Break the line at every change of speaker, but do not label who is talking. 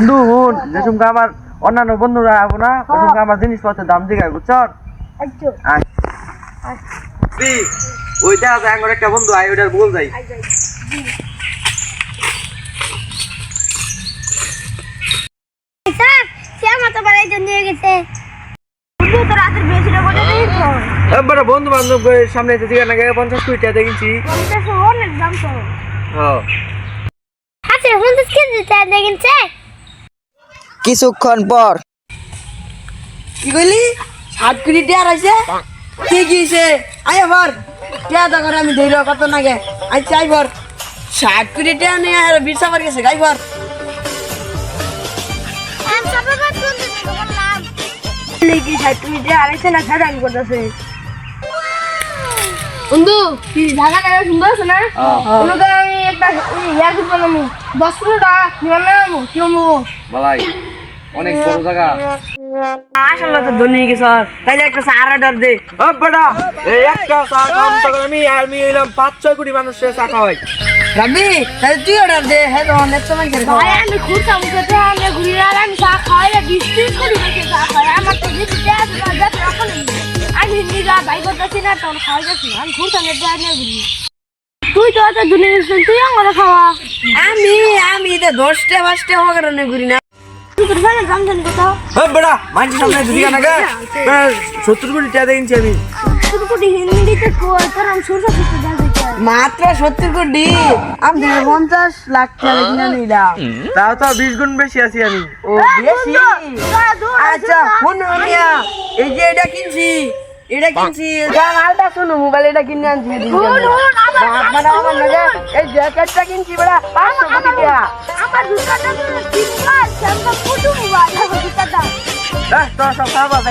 বন্ধু হুন যে আমার অন্যান্য বন্ধুরা আবো না ওই আমার জিনিসপত্রের দাম জিগায় বুঝছ?
আচ্ছা।
ওই দেখা যায় আমার একটা বন্ধু আয় ওইটার বল যাই।
বন্ধু
বান্ধব সামনে পঞ্চাশ টাকা দেখেছি
অনেক দাম তো।
হ্যাঁ
আচ্ছা পঞ্চাশ কেজি
কিছুক্ষণ পর। কি কইলি? সাত কোটি টিয়া রয়েছে কি গিয়েছে আয় আবার টিয়া দোকান আমি ধৈর কত নাগে আচ্ছা আইবর ষাট কোটি টিয়া নিয়ে আর বিশ সাবার গেছে
কি আড়াইশো না আমি করতেছে?
বন্ধু সুন্দর আছে না? ওনাকে আমি একটা ইয়ার দিব আমি দশ পনেরো টাকা নিলাম না আমি কি
বালাই। অনেক বড় জায়গা।
আসলে তো ধনী গেছে তাইলে একটা সার অর্ডার দে।
ও বেটা এই একটা চা দাম তখন আমি আমি এলাম পাঁচ ছয় কোটি মানুষের চা খাওয়াই।
রাবি তাহলে তুই অর্ডার দে হ্যাঁ তো অনেক সময়
ভাই আমি ঘুরতাম খেতে আমি ঘুরি আর আমি চা খাওয়াইলে বিস্কুট করি বেশি চা খাওয়াই। আমার তো বেশি দেয়া আছে না যাতে রাখুন আমি ভাই করতেছি না তোর খাওয়াই যাচ্ছি না। আমি ঘুরতাম দেয়া নিয়ে ঘুরি তুই তো অত দুনিয়া তুই আমার খাওয়া।
আমি আমি তো দশটা পাঁচটা হওয়ার কারণে ঘুরি না।
সত্তর কোটি টাকা দেখেছি আমি।
তুই কোটি হিন্দিতে কই? তোর আমি সরষে করতে যাচ্ছি
মাত্র সত্তর কোটি? আমি পঞ্চাশ লাখ টাকা কিনে নিলাম।
তাও তো বিশ গুণ বেশি আছি আমি।
ও বেশি? আচ্ছা এই যে এটা কিনছি এটা কিনছি আলটা শুনো মোবাইল এটা কিনে আনছি মানে আমার নাকি এই জ্যাকেটটা কিনছি বেড়া পাঁচশো কোটি টাকা।
আমার জুতাটা তো তিনবার ফুটু মোবাইল আমার
হ্যাঁ সব
বাবা বাবা